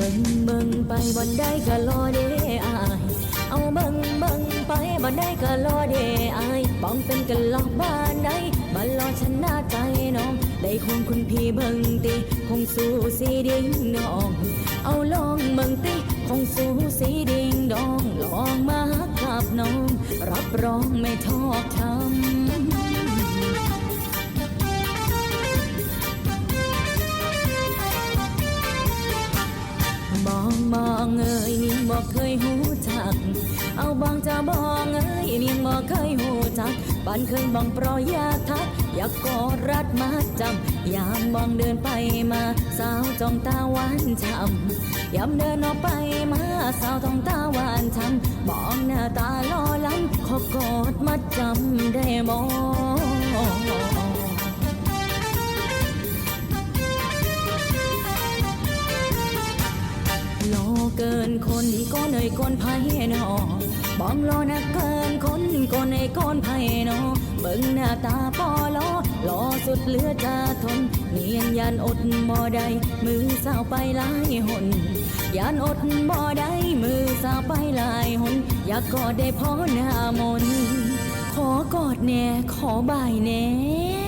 เบิ่งเบิ่งไปบ่ได้ก็รอเด้อายเอาเบิ่งเบิ่งไปบ่ได้ก็รอเด้อายป้องเป็นกันลอกบ้านใดมารอชนะใจน้อง ได้คงคุณพี่เบิ่งติคงสู้สีดิ่งน้อง เอาลองเบิ่งติคงสู้สีดิ่งดองลองมากับน้อง รับรองไม่ทอกช้ำ องมองเอ้ยนิ่งบอกเคยหูจัก เอาบางจะบองเอ้ยนิ่งบอกเคยหูจักปันเคยบองปรยากทัก อยากกอดรัดมาจำยามมองเดินไปมา สาวจ้องตาหวานช้ำยามเดินออกไปมาสาวต้องตาหวานช้ำมองหน้าตาล่อล้ำขอกอดมาจำได้มอง เกินคนก็เนยคนไพ่นอบองรอนักเกินคนก็ในคนไพ่นอเบิ่งหน้าตาปอลอรอสุดเหลือจะทนเนียนยันอดบ่ได้มือสาวไปหลายหนยันอดบ่ได้มือสาวไปหลายหนอยากกอดได้พอหน้ามนขอกอดแน่ขอบายแน่